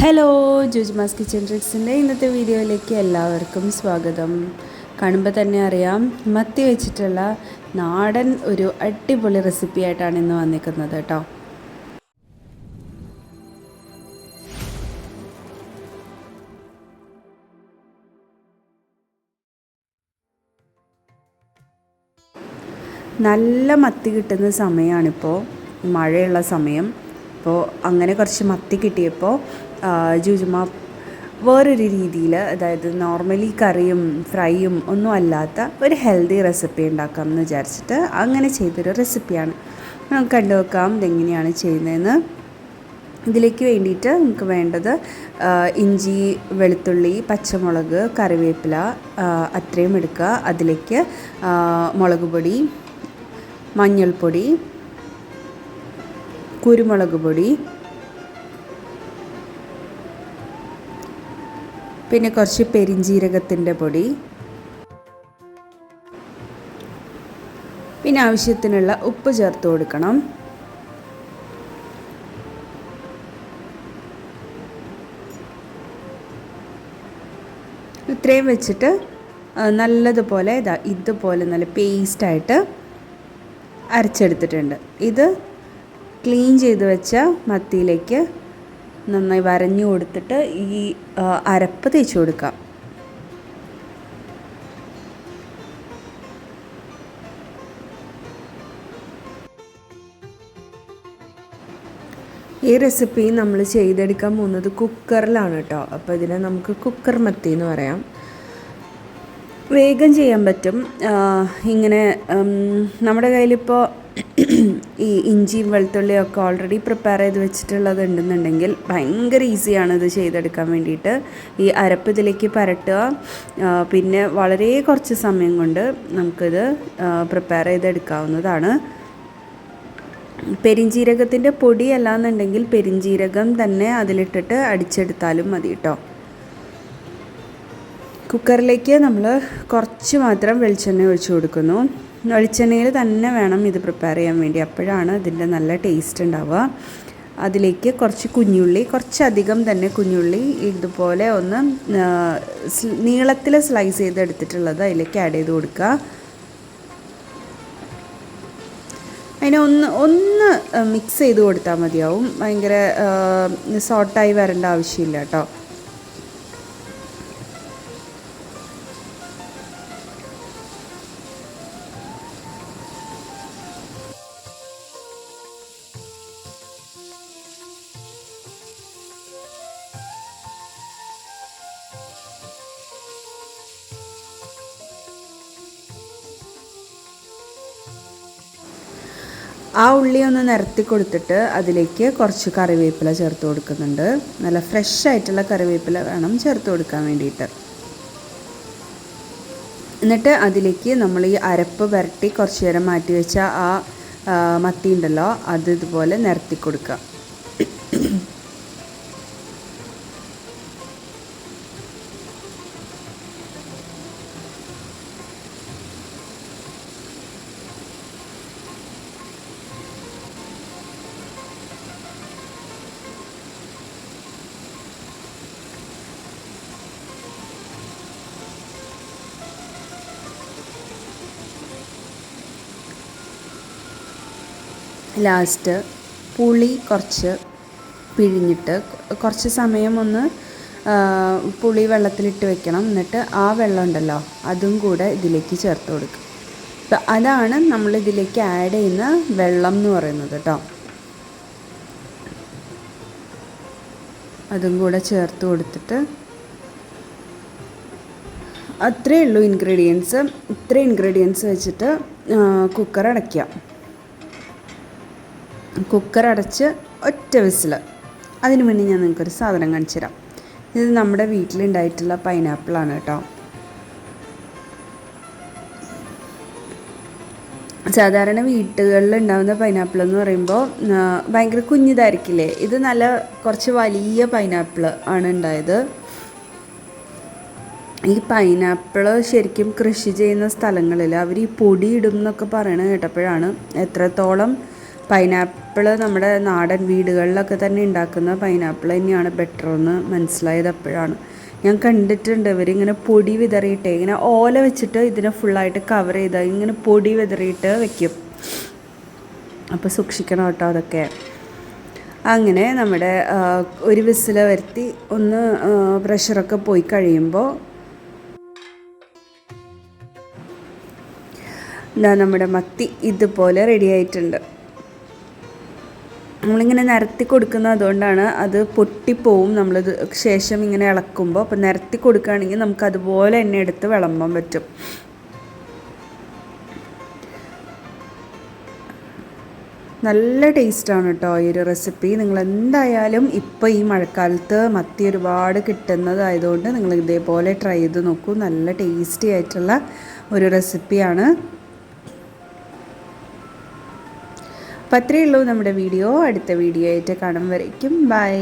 Hello ജുജ്മാസ് kitchen ട്രിക്സിന്റെ ഇന്നത്തെ വീഡിയോയിലേക്ക് എല്ലാവർക്കും സ്വാഗതം. കാണുമ്പോൾ തന്നെ അറിയാം മത്തി വെച്ചിട്ടുള്ള നാടൻ ഒരു അടിപൊളി റെസിപ്പി ആയിട്ടാണ് ഇന്ന് വന്നിരിക്കുന്നത് കേട്ടോ. നല്ല മത്തി കിട്ടുന്ന സമയമാണിപ്പോൾ മഴയുള്ള സമയം. അപ്പോൾ അങ്ങനെ കുറച്ച് മത്തി കിട്ടിയപ്പോൾ ജൂജുമ വേറൊരു രീതിയിൽ അതായത് നോർമലി കറിയും ഫ്രൈയും ഒന്നും അല്ലാത്ത ഒരു ഹെൽത്തി റെസിപ്പി ഉണ്ടാക്കാം എന്ന് വിചാരിച്ചിട്ട് അങ്ങനെ ചെയ്തൊരു റെസിപ്പിയാണ് നമുക്ക് കണ്ടു വെക്കാം ഇതെങ്ങനെയാണ് ചെയ്യുന്നതെന്ന്. ഇതിലേക്ക് വേണ്ടിയിട്ട് നമുക്ക് വേണ്ടത് ഇഞ്ചി വെളുത്തുള്ളി പച്ചമുളക് കറിവേപ്പില അത്രയും എടുക്കുക. അതിലേക്ക് മുളക് പൊടി മഞ്ഞൾപ്പൊടി കുരുമുളക് പൊടി പിന്നെ കുറച്ച് പെരിഞ്ജീരകത്തിന്റെ പൊടി പിന്നെ ആവശ്യത്തിനുള്ള ഉപ്പ് ചേർത്ത് കൊടുക്കണം. ഇത്രയും വെച്ചിട്ട് നല്ലതുപോലെ ഇതാ ഇതുപോലെ നല്ല പേസ്റ്റായിട്ട് അരച്ചെടുത്തിട്ടുണ്ട്. ഇത് ക്ലീൻ ചെയ്ത് വെച്ച മത്തിയിലേക്ക് നന്നായി വരഞ്ഞു കൊടുത്തിട്ട് ഈ അരപ്പ് തേച്ച് കൊടുക്കാം. ഈ റെസിപ്പി നമ്മൾ ചെയ്തെടുക്കാൻ പോകുന്നത് കുക്കറിലാണ് കേട്ടോ. അപ്പോൾ ഇതിനെ നമുക്ക് കുക്കർ മത്തി എന്ന് പറയാം. വേഗം ചെയ്യാൻ പറ്റും. ഇങ്ങനെ നമ്മുടെ കയ്യിലിപ്പോൾ ഈ ഇഞ്ചിയും വെളുത്തുള്ളിയും ഒക്കെ ഓൾറെഡി പ്രിപ്പയർ ചെയ്ത് വെച്ചിട്ടുള്ളത് ഉണ്ടെന്നുണ്ടെങ്കിൽ ഭയങ്കര ഈസിയാണ് ഇത് ചെയ്തെടുക്കാൻ വേണ്ടിയിട്ട്. ഈ അരപ്പ് ഇതിലേക്ക് പരട്ടുക. പിന്നെ വളരെ കുറച്ച് സമയം കൊണ്ട് നമുക്കിത് പ്രിപ്പയർ ചെയ്തെടുക്കാവുന്നതാണ്. പെരിഞ്ജീരകത്തിന്റെ പൊടി അല്ലാന്നുണ്ടെങ്കിൽ പെരിഞ്ജീരകം തന്നെ അതിലിട്ടിട്ട് അടിച്ചെടുത്താലും മതി കേട്ടോ കുക്കറിലേക്ക് നമ്മൾ കുറച്ച് മാത്രം വെളിച്ചെണ്ണ ഒഴിച്ചു കൊടുക്കുന്നു. വെളിച്ചെണ്ണയിൽ തന്നെ വേണം ഇത് പ്രിപ്പയർ ചെയ്യാൻ വേണ്ടി. അപ്പോഴാണ് ഇതിന്റെ നല്ല ടേസ്റ്റ് ഉണ്ടാവുക. അതിലേക്ക് കുറച്ച് കുഞ്ഞുള്ളി കുറച്ചധികം തന്നെ കുഞ്ഞുള്ളി ഇതുപോലെ ഒന്ന് നീളത്തിൽ സ്ലൈസ് ചെയ്ത് എടുത്തിട്ടുള്ളത് അതിലേക്ക് ആഡ് ചെയ്ത് കൊടുക്കുക. അതിനെ ഒന്ന് ഒന്ന് മിക്സ് ചെയ്ത് കൊടുത്താൽ മതിയാവും. ഭയങ്കര സോട്ടായി വരേണ്ട ആവശ്യമില്ല കേട്ടോ. ആ ഉള്ളി ഒന്ന് നിരത്തി കൊടുത്തിട്ട് അതിലേക്ക് കുറച്ച് കറിവേപ്പില ചേർത്ത് കൊടുക്കുന്നുണ്ട്. നല്ല ഫ്രഷ് ആയിട്ടുള്ള കറിവേപ്പില വേണം ചേർത്ത് കൊടുക്കാൻ വേണ്ടിയിട്ട്. എന്നിട്ട് അതിലേക്ക് നമ്മൾ ഈ അരപ്പ് പുരട്ടി കുറച്ച് നേരം മാറ്റി വെച്ച ആ മത്തി ഉണ്ടല്ലോ അത് ഇതുപോലെ നിരത്തി കൊടുക്കുക. ലാസ്റ്റ് പുളി കുറച്ച് പിഴിഞ്ഞിട്ട് കുറച്ച് സമയം ഒന്ന് പുളി വെള്ളത്തിലിട്ട് വെക്കണം. എന്നിട്ട് ആ വെള്ളം ഉണ്ടല്ലോ അതും കൂടെ ഇതിലേക്ക് ചേർത്ത് കൊടുക്കും. അപ്പം അതാണ് നമ്മൾ ഇതിലേക്ക് ആഡ് ചെയ്യുന്ന വെള്ളം എന്ന് പറയുന്നത് കേട്ടോ അതും കൂടെ ചേർത്ത് കൊടുത്തിട്ട് അത്രയേ ഉള്ളൂ ഇൻഗ്രീഡിയൻസ് ഇത്ര ഇൻഗ്രീഡിയൻസ് വെച്ചിട്ട് കുക്കർ അടയ്ക്കുക. കുക്കർ അടച്ച് ഒറ്റ വിസിൽ അതിന് മുന്നേ ഞാൻ നിങ്ങൾക്കൊരു സാധനം കാണിച്ചു തരാം. ഇത് നമ്മുടെ വീട്ടിലുണ്ടായിട്ടുള്ള പൈനാപ്പിളാണ് കേട്ടോ. സാധാരണ വീട്ടുകളിൽ ഉണ്ടാകുന്ന പൈനാപ്പിൾ എന്ന് പറയുമ്പോൾ ഭയങ്കര കുഞ്ഞിതായിരിക്കില്ലേ? ഇത് നല്ല കുറച്ച് വലിയ പൈനാപ്പിൾ ആണ് ഉണ്ടായത്. ഈ പൈനാപ്പിൾ ശരിക്കും കൃഷി ചെയ്യുന്ന സ്ഥലങ്ങളിൽ അവർ ഈ പൊടി എന്നൊക്കെ പറയണത് കേട്ടപ്പോഴാണ് എത്രത്തോളം പൈനാപ്പിൾ നമ്മുടെ നാടൻ വീടുകളിലൊക്കെ തന്നെ ഉണ്ടാക്കുന്ന പൈനാപ്പിൾ തന്നെയാണ് ബെറ്റർ എന്ന് മനസ്സിലായത് അപ്പോഴാണ്. ഞാൻ കണ്ടിട്ടുണ്ട് ഇവരിങ്ങനെ പൊടി വിതറിയിട്ട് ഇങ്ങനെ ഓല വെച്ചിട്ട് ഇതിനെ ഫുള്ളായിട്ട് കവർ ചെയ്ത് ഇങ്ങനെ പൊടി വിതറിയിട്ട് വെക്കും. അപ്പോൾ സൂക്ഷിക്കണം കേട്ടോ അതൊക്കെ. അങ്ങനെ നമ്മുടെ ഒരു വിസിൽ വരുത്തി ഒന്ന് പ്രഷറൊക്കെ പോയി കഴിയുമ്പോൾ എന്താ നമ്മുടെ മത്തി ഇതുപോലെ റെഡി ആയിട്ടുണ്ട്. നമ്മളിങ്ങനെ നിരത്തി കൊടുക്കുന്നത് അതുകൊണ്ടാണ് അത് പൊട്ടിപ്പോവും. നമ്മളിത് ശേഷം ഇങ്ങനെ ഇളക്കുമ്പോൾ അപ്പം നിരത്തി കൊടുക്കുകയാണെങ്കിൽ നമുക്ക് അതുപോലെ തന്നെ എടുത്ത് വിളമ്പാൻ പറ്റും. നല്ല ടേസ്റ്റാണ് കേട്ടോ ഈ ഒരു റെസിപ്പി. നിങ്ങൾ എന്തായാലും ഇപ്പോൾ ഈ മഴക്കാലത്ത് മത്തി ഒരുപാട് കിട്ടുന്നതായതുകൊണ്ട് നിങ്ങൾ ഇതേപോലെ ട്രൈ ചെയ്ത് നോക്കൂ. നല്ല ടേസ്റ്റി ആയിട്ടുള്ള ഒരു റെസിപ്പിയാണ്. അപ്പം അത്രയേ ഉള്ളൂ നമ്മുടെ വീഡിയോ. അടുത്ത വീഡിയോ ആയിട്ട് കാണും വരയ്ക്കും. ബൈ